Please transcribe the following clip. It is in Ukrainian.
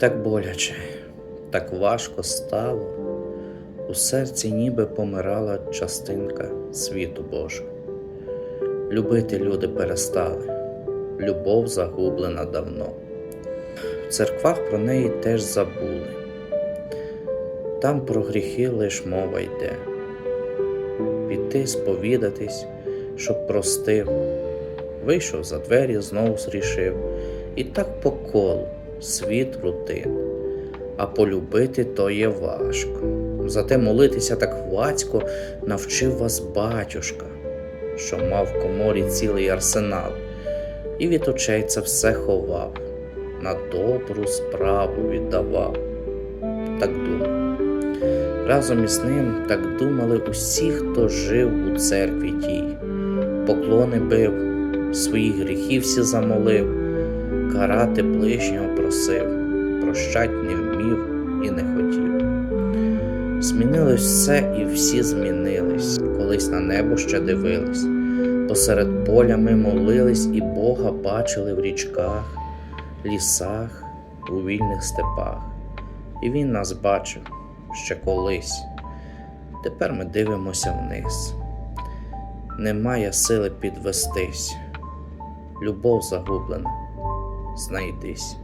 Так боляче, так важко стало, у серці ніби помирала частинка світу Божого. Любити люди перестали, любов загублена давно. В церквах про неї теж забули. Там про гріхи лиш мова йде. Піти сповідатись, щоб простив. Вийшов за двері, знов зрішив, і так по колу світ рутин. А полюбити то є важко. Зате молитися так хвацько навчив вас батюшка, що мав в коморі цілий арсенал, і від очей це все ховав, на добру справу віддавав. Так думав. Разом із ним так думали усі, хто жив у церкві тій, поклони бив, своїх гріхів всі замолив, карати ближнього просив, прощать не вмів і не хотів. Змінилось все і всі змінились, колись на небо ще дивились, посеред поля ми молились і Бога бачили в річках, лісах, у вільних степах. І Він нас бачив ще колись. Тепер ми дивимося вниз. Немає сили підвестись. Любов загублена, знайдись.